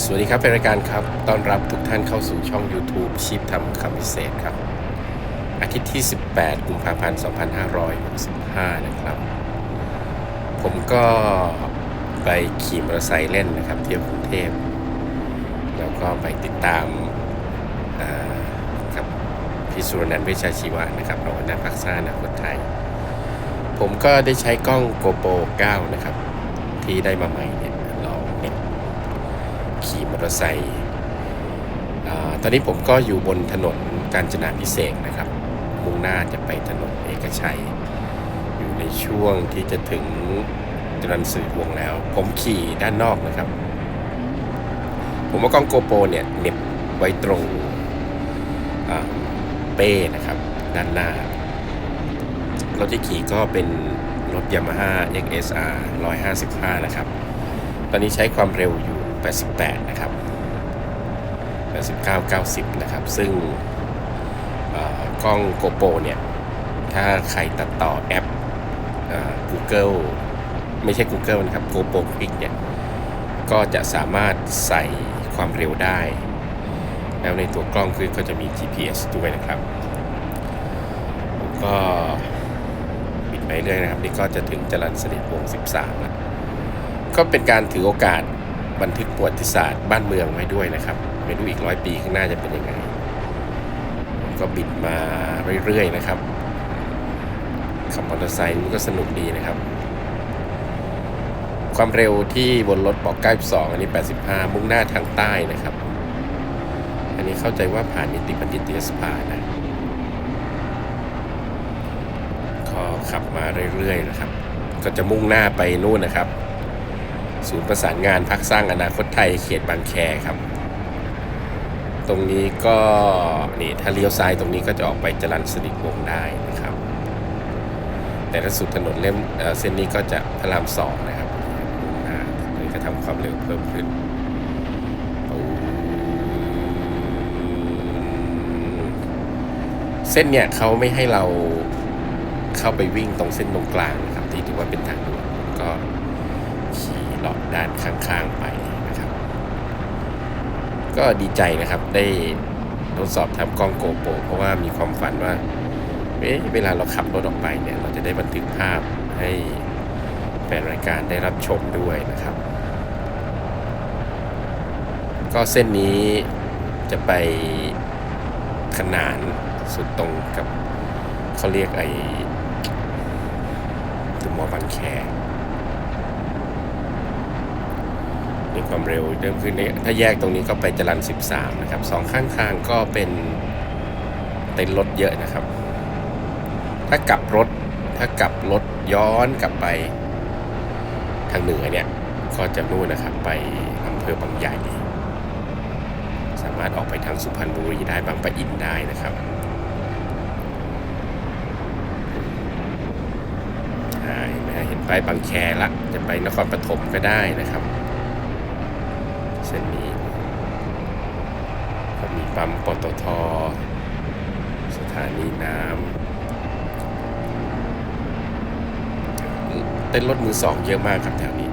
สวัสดีครับเป็นรายการครับ ต้อนรับทุกท่านเข้าสู่ช่อง YouTube ชีพทำคำพิเศษครับ อาทิตย์ที่ 18 กุมภาพันธ์ 2565 นะครับ ผมก็ไปขี่มอเตอร์ไซค์เล่นนะครับ เที่ยวกรุงเทพ แล้วก็ไปติดตามกับพี่สุรนันท์เวชชาชีวะนะครับรองหัวหน้าพักซ่านาคตไทย ผมก็ได้ใช้กล้อง GoPro 9 นะครับ ที่ได้มาใหม่เนี่ย ขี่มอเตอร์ไซค์ตอนนี้ผมก็อยู่บนถนนกาญจนาพิเศษนะครับ มุ่งหน้าจะไปถนนเอกชัย อยู่ในช่วงที่จะถึงจรัญสื่อวงแล้ว ผมขี่ด้านนอกนะครับ ผมเอากล้องโกโปรเนี่ยเน็บไว้ตรงเป้นะครับ ด้านหน้ารถที่ขี่ก็เป็นรถ Yamaha XSR 155 นะครับ ตอนนี้ใช้ความเร็วอยู่ 88 นะครับ 89 90 นะครับ ซึ่งกล้อง GoPro เนี่ย ถ้าใครตัดต่อแอป Google ไม่ใช่ Google นะครับ GoPro Quick เนี่ย ก็จะสามารถใส่ความเร็วได้ แล้วในตัวกล้องคือก็จะมี GPS ด้วยนะครับ ก็บิดไปเรื่อยนะครับ นี่ก็จะถึงจรัญสนิทวง 13แล้วก็เป็นการถือโอกาส บันทึกประวัติศาสตร์บ้านเมืองไว้ด้วยนะครับ ไม่รู้อีกร้อยปีข้างหน้าจะเป็นยังไง ก็บิดมาเรื่อยๆนะครับขับมอเตอร์ไซค์มันก็สนุกดีนะครับ ความเร็วที่บนรถบอก 92 อันนี้ 85 มุ่งหน้าทางใต้นะครับ อันนี้เข้าใจว่าผ่านนิติบัณฑิตยสภานะก็ขับมาเรื่อยๆนะครับ ก็จะมุ่งหน้าไปนู่นนะครับ ศูนย์ประสานงานพักสร้างอนาคตไทยเขตบางแคครับ ตรงนี้ก็นี่ถ้าเลี้ยวซ้ายตรงนี้ก็จะออกไปจรัญสนิทวงศ์ได้นะครับ แต่ถ้าสุดถนนเล่มเออเส้นนี้ก็จะพระรามสองนะครับอ่าตรงนี้ก็ทำความเร็วเพิ่มขึ้นเส้นเนี่ยเขาไม่ให้เราเข้าไปวิ่งตรงเส้นตรงกลางนะครับที่ถือว่าเป็นทางด่วนก็ ขี่เลาะ ด้านข้างๆไปนะครับ ก็ดีใจนะครับได้ทดสอบทำกล้องโกโปรเพราะว่ามีความฝันว่าเอ๊ะเวลาเราขับรถออกไปเนี่ยเราจะได้บันทึกภาพให้แฟนรายการได้รับชมด้วยนะครับ ก็เส้นนี้จะไปขนานสุดตรงกับเขาเรียกไอ้ตุมอบางแคร์ มีความเร็วเริ่มขึ้นเนี่ยถ้าแยกตรงนี้ก็ไปจรัน 13 นะครับสองข้างทางก็เป็นเต็นรถเยอะนะครับ ถ้ากลับรถถ้ากลับรถย้อนกลับไปทางเหนือเนี่ยก็จะนู่นนะครับไปอำเภอบางใหญ่สามารถออกไปทางสุพรรณบุรีได้บางปะอินได้นะครับเห็นไปบางแคละจะไปนครปฐมก็ได้นะครับ ส้นนี้ก็มีปั๊มปตท สถานีน้ำเต้นรถมือสองเยอะมากครับแถวนี้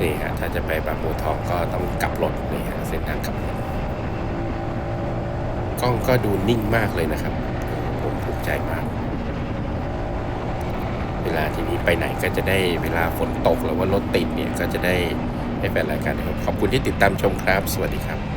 นี่ฮะถ้าจะไปบางบัวทองก็ต้องกลับรถนี่ฮะเส้นทางกลับรถกล้องก็ดูนิ่งมากเลยนะครับ ผมภูมิใจมาก เวลาทีนี้ไปไหนก็จะได้เวลาฝนตกหรือว่ารถติดเนี่ยก็จะได้ให้แฟนรายการได้ชมขอบคุณที่ติดตามชมครับ สวัสดีครับ